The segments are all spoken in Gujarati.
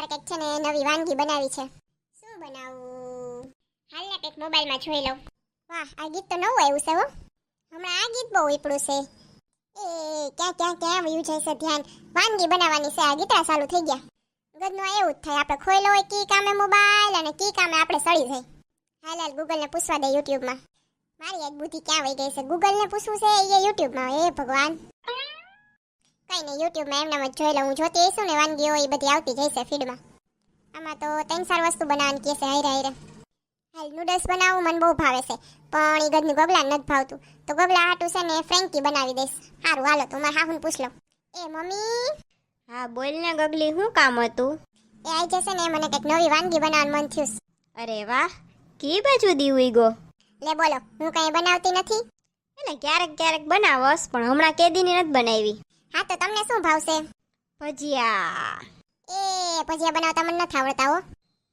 મારે છે ને નવી વાનગી બનાવી છે. શું બનાવું? હાલ ને કંઈક મોબાઈલમાં જોઈ લઉં. વાહ, આ ગીત તો નવું આવ્યું છે હો. હમણાં આ ગીત બહુ ઈપડું છે. એ, ક્યાં ક્યાં ક્યાં વયું જાય ધ્યાન. વાનગી બનાવવાની છે. આ ગીતડા ચાલુ થઈ ગયા. ગદનું એવું જ થાય. આપણે ખોઈલો હોય કી કામે મોબાઈલ અને કી કામે આપણે સળી જાય. હાલ હાલ, ગૂગલને પૂછવા દે યુટ્યુબમાં. મારી એક બુદ્ધિ ક્યાં વહી ગઈ છે? ગૂગલને પૂછવું છે એ યુટ્યુબમાં. એ ભગવાન. કઈ નહીં યુટ્યુબમાં એમને જોઈ લઉં. હું જોતી હશું ને વાનગીઓ એ બધી આવતી જશે ફીડમાં આમાં તો ત્રણ ચાર વસ્તુ બનાવવાની કહેશે હાઈરે હાઈરે હાલ નૂડલ્સ બનાવવું મને બહુ ભાવે છે. પણ એ ગદનું ગગલા નથી ભાવતું. તો ગગલા હાટું છે ને ફ્રેન્કી બનાવી દઈશ. સારું હાલો તો મારા હાહુને પૂછ લો એ મમ્મી? હા બોલ ને ગગલી શું કામ હતું? એ આવી જશે ને મને કંઈક નવી વાનગી બનાવવાનું મન થયું અરે વાહ કી બાજુ દીવી ગો લે બોલો હું કંઈ બનાવતી નથી? એટલે ક્યારેક ક્યારેક બનાવસ પણ હમણાં કેદીની નથી બનાવી. હા તો તમને શું ભાવશે? ભજીયા. એ ભજીયા બનાવતા મને નથી આવડતા હો.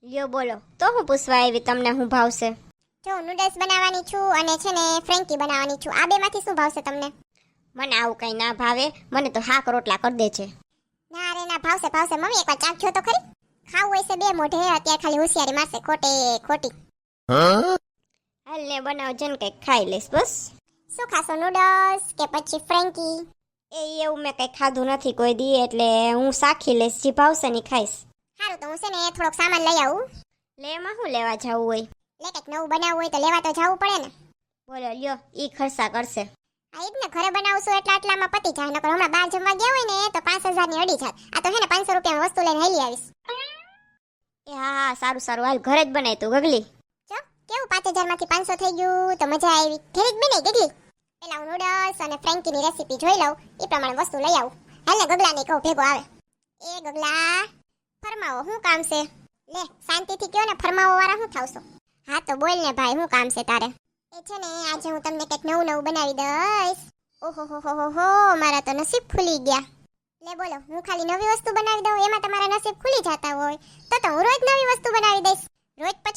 લ્યો બોલો તો હું પૂછવા આવી તમને શું ભાવશે? જો હું નૂડલ્સ બનાવવાની છું અને છે ને ફ્રેન્કી બનાવવાની છું. આ બેમાંથી શું ભાવશે તમને? મને આવું કઈ ના ભાવે. મને તો હાક રોટલા કરી દે છે ના રે ના ભાવશે ભાવશે. મમ્મી એકવાર ચાખ્યો તો ખરી. ખાવું હોય છે બે મોઢે અત્યારે ખાલી હોશિયારી મારશે. ખોટે ખોટી. હાલ ને બનાવજે ને કંઈક ખાઈ લઈશ બસ. શું ખાશો નૂડલ્સ કે પછી ફ્રેન્કી એ એવું મેં કંઈ ખાધું નથી કોઈ દી એટલે હું સાખી લઈશ જે ભાવશે ને ખાઈશ. સારું તો હું છે ને થોડોક સામાન લઈ આવું. લે એમાં શું લેવા જવું હોય? લે કંઈક નવું બનાવવું હોય તો લેવા તો જવું પડે ને. બોલો લ્યો ઈ ખર્ચા કરશે. આ જ ને ઘરે બનાવશું એટલે આટલામાં પતી જાય નકર હમણાં બહાર જમવા ગયા હોય ને તો પાંચ હજારની અડી જાત આ તો હે ને પાંચસો રૂપિયામાં વસ્તુ લઈને હેલી આવીશ. એ હા હા સારું સારું હાલ ઘરે જ બનાય તું ગગલી. જો કેવું પાંચ હજારમાંથી પાંચસો થઈ ગયું? તો મજા આવી. ઘરે જ બને ગગલી. પેલા હું નૂડલ્સ અને ફ્રેન્કીની રેસીપી જોઈ લઉં. એ પ્રમાણે વસ્તુ લઈ આવું. હાલ ને ગગલાને કહું ભેગો આવે. એ ગગલા, ફરમાવો, શું કામ છે? લે, શાંતિથી કયો ને ફરમાવો વાળા શું થાવશો? હા તો બોલ ને ભાઈ, શું કામ છે તારે? એ છે ને, આજે હું તમને કંઈક નવું નવું બનાવી દઈશ. ઓહો, હો હો હો હો, મારા તો નસીબ ખુલી ગયા. લે બોલો, હું ખાલી નવી વસ્તુ બનાવી દઉં, એમાં તમારા નસીબ ખુલી જતા હોય. તો તો હું રોજ નવી વસ્તુ બનાવી દઈશ.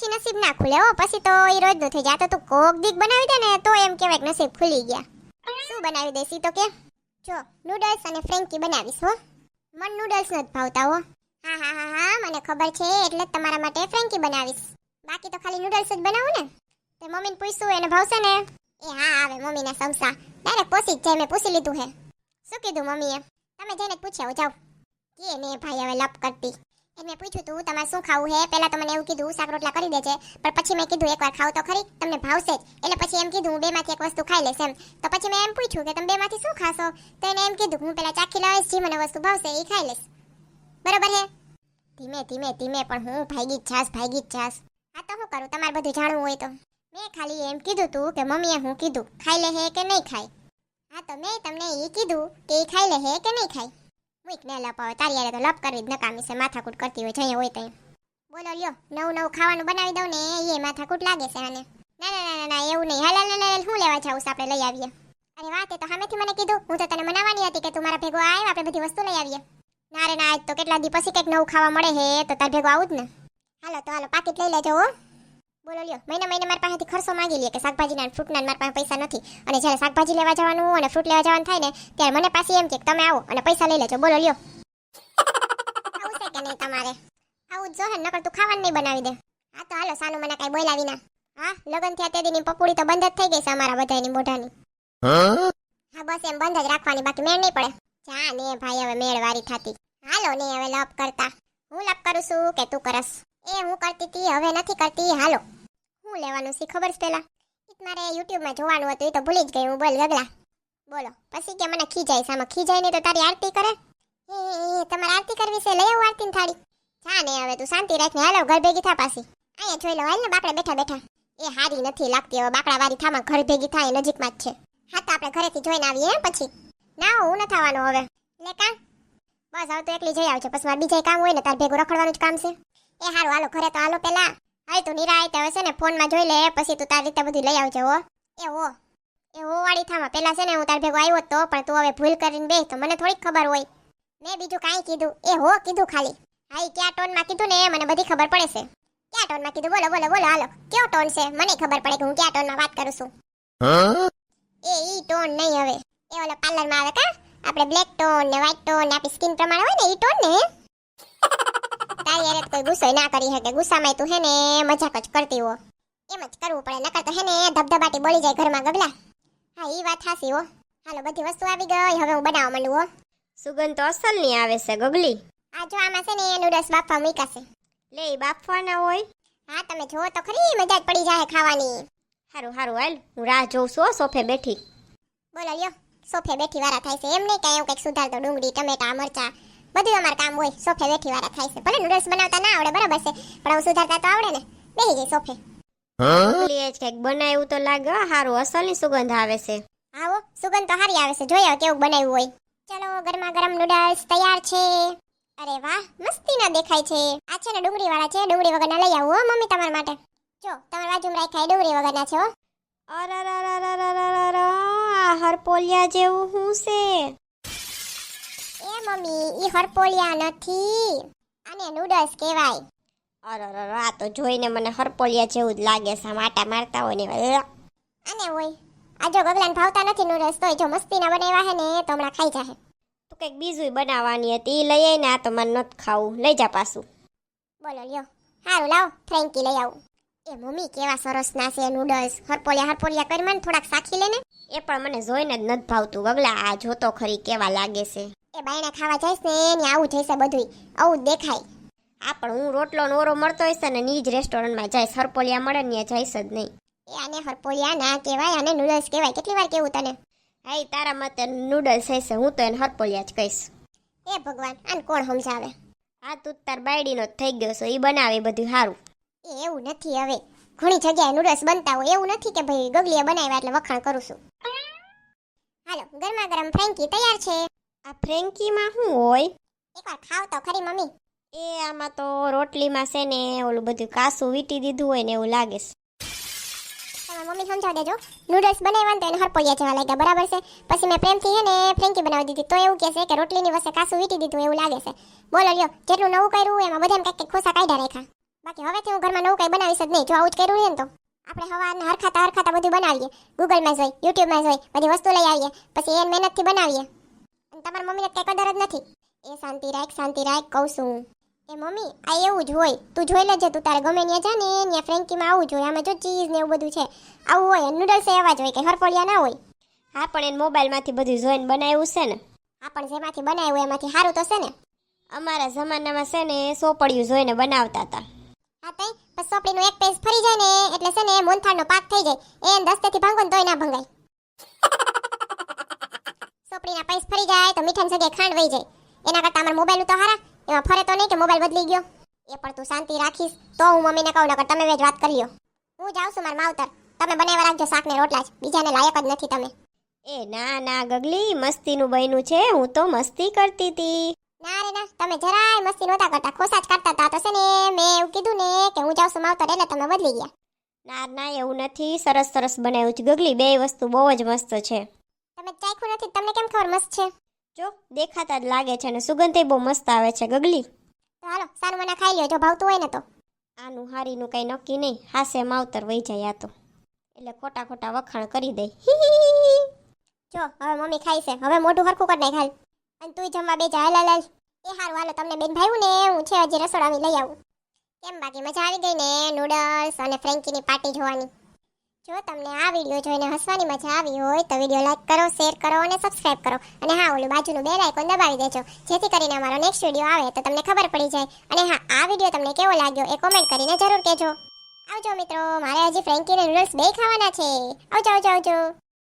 પછી નસીબ ના ખુલે હો. પછી તો એ રોજનું થઈ જાય. તો કોક દીક બનાવી દે ને, તો એમ કહેવાય કે નસીબ ખુલી ગયા. શું બનાવી દેસી તો કે? જો નૂડલ્સ અને ફ્રેન્કી બનાવીશ હો. મન નૂડલ્સ નથી ભાવતા હો. હા હા હા હા, મને ખબર છે. એટલે તમારા માટે ફ્રેન્કી બનાવીશ. બાકી તો ખાલી નૂડલ્સ જ બનાવું ને. તે મમ્મીને પૂછશું, એને ભાવશે ને? એ હા, આવે મમ્મીના સમસા ડાયરેક્ટ પોસી જ જાય, મેં પૂછી લીધું હે. શું કીધું મમ્મીએ? તમે જઈને પૂછ્યા જાઓ કે ને ભાઈ હવે લપ કરતી. એને મેં પૂછ્યું, તું, તમારે શું ખાવું હે? પહેલા તો મને એવું કીધું, શાક રોટલા કરી દેજે. પણ પછી મેં કીધું, એકવાર ખાવ તો ખરી, તમને ભાવશે જ. એટલે પછી એમ કીધું, હું બેમાંથી એક વસ્તુ ખાઈ લઈશ. એમ તો પછી મેં એમ પૂછ્યું કે, તમે બેમાંથી શું ખાશો? તો એને એમ કીધું, હું પહેલા ચાખી લાવીશ, જે મને વસ્તુ ભાવશે એ ખાઈ લઈશ. બરોબર હે? ધીમે ધીમે ધીમે, પણ હું ભાગી જ જાસ ભાગી જ જાસ હા, તો શું કરું? તમારે બધું જાણવું હોય તો. મેં ખાલી એમ કીધું તું કે, મમ્મીએ હું કીધું, ખાઈ લે હે કે નહીં ખાય? હા, તો મેં તમને એ કીધું કે એ ખાઈ લે હે કે નહીં ખાય? મૂક ને લપ આવે તારી યારે તો લપ કરવી જ નકામી છે માથાકૂટ કરતી હોય જઈએ હોય તઈ. બોલો લ્યો નવું નવું ખાવાનું બનાવી દઉં ને એ માથાકૂટ લાગે છે આને. ના ના ના ના એવું નહીં. હાલ હાલ, હાલ હું લેવા જાઉં આપણે લઈ આવીએ. અરે વાતે તો સામેથી મને કીધું. હું તો તને મનાવાની હતી કે તું મારા ભેગો આવ્યો આપણે બધી વસ્તુ લઈ આવીએ. ના રે ના આજ તો કેટલા દી પછી કંઈક નવું ખાવા મળે હે તો તાર ભેગો આવું જ ને. હાલો તો હાલો પાકીટ લઈ લેજો હો. બોલો લ્યો. મહિને મહિને મારી પાસેથી ખર્ચો માંગી લે કે શાકભાજીના અને ફ્રૂટના મારી પાસે પૈસા નથી. અને જ્યારે શાકભાજી લેવા જવાનું અને ફ્રૂટ લેવા જવાનું થાય ને ત્યારે મને પાછી એમ કે તમે આવો અને પૈસા લઈ લેજો. બોલો લ્યો. આવું છે કે નહીં તમારે? આવું જો હે નકર તું ખાવાનું નહીં બનાવી દે. હા તો હાલો સાનું મને કાંઈ બોલાવી ના. હા લગન થયા તે દીની પપુડી તો બંધ જ થઈ ગઈ છે અમારા બધાની મોઢાની. હા? બસ એમ બંધ જ રાખવાની બાકી મેળ નહીં પડે. જા ને ભાઈ હવે મેળ વારી થતી. હાલો ને હવે લપ કરતા. હું લપ કરું છું કે તું કરસ? એ હું કરતી હતી હવે નથી કરતી હાલો. હું લેવાનું છે ખબર છે પેલા એક મારે યુટ્યુબમાં જોવાનું હતું એ તો ભૂલી જ ગઈ હું બોલ ગગલા. બોલો પછી કે મને ખીજાય સામે ખીજાય નહીં તો તારી આરતી કરે? એ, તમારે આરતી કરવી છે? લઈ આવું આરતીની થાળી. જા ને હવે તું શાંતિ રાખ ને. હાલો ઘર ભેગી થા પાછી. અહીંયા જોઈ લો હાલ ને બાકડા બેઠા બેઠા. એ હારી નથી લાગતી હવે બાકડા વારી થામાં ઘર ભેગી થાય નજીકમાં જ છે. હા તો આપણે ઘરેથી જોઈને આવીએ પછી. ના હું ન થવાનું હવે. લે કા. બસ હવે તો એકલી જઈ આવજો. પછી મારે બીજા કામ હોય ને તાર ભેગું રખડવાનું જ કામ છે. એ હારું હાલો ઘરે તો હાલો પેલા હાલ તું નિરાય હવે છે ને ફોનમાં જોઈ લે પછી તું તારી રીતે બધું લઈ આવજો હો. એ હો. એ હો વાળી થામાં પેલા છે ને હું તાર ભેગો આવ્યો જ તો પણ તું હવે ભૂલ કરીને બે તો મને થોડીક ખબર હોય. મેં બીજું કાંઈ કીધું. એ હો કીધું ખાલી. હા ઈ ક્યાં ટોનમાં કીધું ને એ મને બધી ખબર પડે છે. ક્યાં ટોનમાં કીધું? બોલો બોલો બોલો હાલો. કેવો ટોન છે? મને ખબર પડે કે હું ક્યાં ટોનમાં વાત કરું છું. એ ઈ ટોન નહીં હવે. એ ઓલા પાર્લરમાં આવે કા? આપણે બ્લેક ટોન ને વ્હાઈટ ટોન ને આપણી સ્કિન પ્રમાણે હોય ને ઈ ટોન ને. તારી કોઈ ગુસ્સો ના કરી શકે. ગુસ્સામાં તું હે ને મજાક જ કરતી હો. એમ જ કરવું પડે. નકર તો હે ને ધબધબાટી બોલી જાય ઘરમાં ગગલા હા ઈ વાત હાસી હો. હાલો બધી વસ્તુ આવી ગઈ હવે હું બનાવવા માંડું હો. સુગંધ તો અસલની આવે છે ગગલી. આ જો આમાં છે ને નૂડલ્સ બાફવા મીકાશે લે ઈ બાફવાના હોય. હા તમે જો તો ખરી મજા જ પડી જાય ખાવાની. હારું હારું હાલ. હું રાહ જોઉં છું સોફે બેઠી. બોલો લ્યો. સોફે બેઠી વાળા થાય છે. એમ નહીં કે એવું કંઈક સુધારતો ડુંગળી ટમેટા મરચા. બધું અમારે કામ હોય. સોફે બેઠી વાળા થાય છે. ભલે નૂડલ્સ બનાવતા ના આવડે બરાબર છે. પણ હું સુધારતા તો આવડે ને. બેહી જાય સોફે. એ જ કંઈક બનાવ્યું તો લાગે સારું અસલની સુગંધ આવે છે. આવો સુગંધ તો સારી આવે છે. જોઈએ કેવું બનાવ્યું હોય. ચલો ગરમા ગરમ નૂડલ્સ તૈયાર છે. અરે વાહ મસ્તી ના દેખાય છે. આ છે ને ડુંગળી વાળા છે. ડુંગળી વગરના લઈ આવો મમ્મી તમારા માટે. જો તમારા બાજુમાં રાખ્યા ડુંગળી વગરના છે હો. અરરરરરરરરરર, આ હરપોલિયા જેવું હું છે. એ મમ્મી, ઈ હરપોલિયા નથી. આને નૂડલ્સ કહેવાય. અરરર આ તો જોઈને મને હરપોલિયા જેવું જ લાગે છે. માટા મારતા હોય ને અને હોય. આ જો ગગલાને ભાવતા નથી નૂડલ્સ તો જો મસ્તીના બનાવ્યા હે ને તો હમણાં ખાઈ જાહે. તું કંઈક બીજું બનાવવાની હતી એ લઈ આવીને આ તો મને નથી ખાવું. લઈ જા પાછું. બોલો, લ્યો. હારું, લાવો. ફ્રેન્કી લઈ આવું. એ મમ્મી કેવા સરસ ના છે નૂડલ્સ હરપોલિયા હરપોલિયા કરી મને થોડાક સાખી લે ને. એ પણ મને જોઈને જ નથી ભાવતું. ગગલા, આ જોતો ખરી કેવા લાગે છે. એ બાયણા ખાવા જઈશ ને ને આવું જઈશે બધુંય. આવું દેખાય. આ પણ હું રોટલો નોરો મળતો હશે ને નીજ રેસ્ટોરન્ટમાં જઈશ. હરપોલિયા મળે ને જઈશ જ નહીં. એ આને હરપોલિયા ના કહેવાય આને નૂડલ્સ કહેવાય. કેટલી વાર કેવું તને? હા તારા મતે નૂડલ્સ હશે. હું તો એને હરપોલિયા જ કહીશ. એ ભગવાન આને કોણ સમજાવે? આ તું તાર બાયડીનો જ થઈ ગયો છો. એ બનાવે બધું સારું એ એવું નથી હવે. ઘણી જગ્યાએ નૂડલ્સ બનતા હોય. એવું નથી કે ભાઈ ગગલીએ બનાવ્યા એટલે વખાણ કરું છું. હાલો ગરમા ગરમ ફ્રેન્કી તૈયાર છે. આ ફ્રેન્કીમાં શું હોય? એકવાર ખાવ તો ખરી મમ્મી. એ આમાં તો રોટલીમાં છે ને ઓલું બધું કાસું વીટી દીધું હોય ને એવું લાગે છે. મમ્મી સમજાવ દેજો. નૂડલ્સ બનાવ્યા ને તો એને હરપોયા જેવા લાગ્યા. બરાબર છે? પછી મેં પ્રેમથી હે ને ફ્રેન્કી બનાવી દીધી. તો એવું કહેશે કે રોટલીની વચ્ચે કાસું વીટી દીધું એવું લાગે છે. બોલો લ્યો જેટલું નવું કર્યું એમાં બધાને કંઈક કંઈક ખોસા કાઢ્યા રાખ્યા. બાકી હવેથી હું ઘરમાં નવું કંઈ બનાવીશ જ નહીં. જો આવું જ કર્યું ને તો. આપણે હવાને હરખાતા હરખાતા બધું બનાવીએ. ગૂગલમાં જોઈ યુટ્યુબમાં જોઈ બધી વસ્તુ લઈ આવીએ. પછી એને મહેનતથી બનાવીએ. તમારી મમ્મીને કંઈ કદર જ નથી. એ શાંતિ રાખ શાંતિ રાખ, કહું છું. એ મમ્મી, આ એવું જ હોય. તું જોઈ લેજે, તું તારે ગમે ત્યાં જા ને, ત્યાં ફ્રેન્કીમાં આવું જોઈએ આમાં જો ચીઝ ને એવું બધું છે. આવું હોય નૂડલ્સ એવા જ હોય કે હરફળિયા ના હોય. હા, પણ એને મોબાઈલમાંથી બધું જોઈને બનાવ્યું છે ને. હા, પણ જેમાંથી બનાવ્યું એમાંથી સારું તો છે ને. અમારા જમાનામાં છે ને સોપડિયું જોઈને બનાવતા હતા. હા, તઈ? પછી સોપડીનું એક પેજ ફરી જાય ને, એટલે છે ને મોનથાળનો પાક થઈ જાય. એ દસ્તેથી ભાંગો ને તોય ના ભંગાય. સોપડીના પૈસ ફરી જાય તો મીઠાની જગ્યાએ ખાંડ વહી જાય. એના કરતાં અમારા મોબાઈલ તો હારા એમાં ફરે તો નહીં કે મોબાઈલ બદલી ગયો. એ પણ તું શાંતિ રાખીશ તો હું મમ્મીને કહું નકર તમે જ વાત કરી લ્યો. હું જાઉં છું મારા માવતર. તમે બનાવવા રાખજો શાક ને રોટલા જ બીજાને લાયક જ નથી તમે. એ ના ના ગગલી મસ્તીનું બન્યું છે હું તો મસ્તી કરતી હતી ના રે ના તમે જરાય મસ્તી નહોતા કરતા ખોસા જ કરતા હતા તો છે ને મેં એવું કીધું ને કે હું જાઉં છું માવતર એટલે તમે બદલી ગયા. ના ના એવું નથી સરસ સરસ બનાવ્યું છે ગગલી બે વસ્તુ બહુ જ મસ્ત છે. તમે ચાખ્યું નથી, તમને કેમ ખબર? મસ્ત છે. જો, દેખાતા જ લાગે છે અને સુગંધે બહુ મસ્ત આવે છે, ગગલી. તો હાલો સારું મને ખાઈ લ્યો, જો ભાવતું હોય ને તો. આનું હારીનું કઈ નક્કી નહીં. હાસે માવતર વહી જાય આ તો. એટલે ખોટા ખોટા વખાણ કરી દે. જો, હવે મમ્મી ખાઈ છે. હવે મોઢું હરખું કરી નાખ અને તું જમવા બે જા હાલ હાલ. એ હારું, હાલો, તમને બેન ભાવ્યું ને હું છે, હજી રસોડામાં લઈ આવું. કેમ બાકી? મજા આવી ગઈ ને? નૂડલ્સ અને ફ્રેન્કીની પાર્ટી જોવાની. જો તમને આ વીડિયો જોઈને હસવાની મજા આવી હોય તો વીડિયો લાઈક કરો શેર કરો અને સબસ્ક્રાઇબ કરો. અને હા, ઓલું બાજુનું બેલ આઇકોન દબાવી દેજો. જેથી કરીને અમારો નેક્સ્ટ વીડિયો આવે તો તમને ખબર પડી જાય. અને હા, આ વીડિયો તમને કેવો લાગ્યો એ કોમેન્ટ કરીને જરૂર કહેજો. આવજો મિત્રો, મારે હજી ફ્રેન્કી અને નૂડલ્સ બે ખાવાના છે. આવજો આવજો આવજો.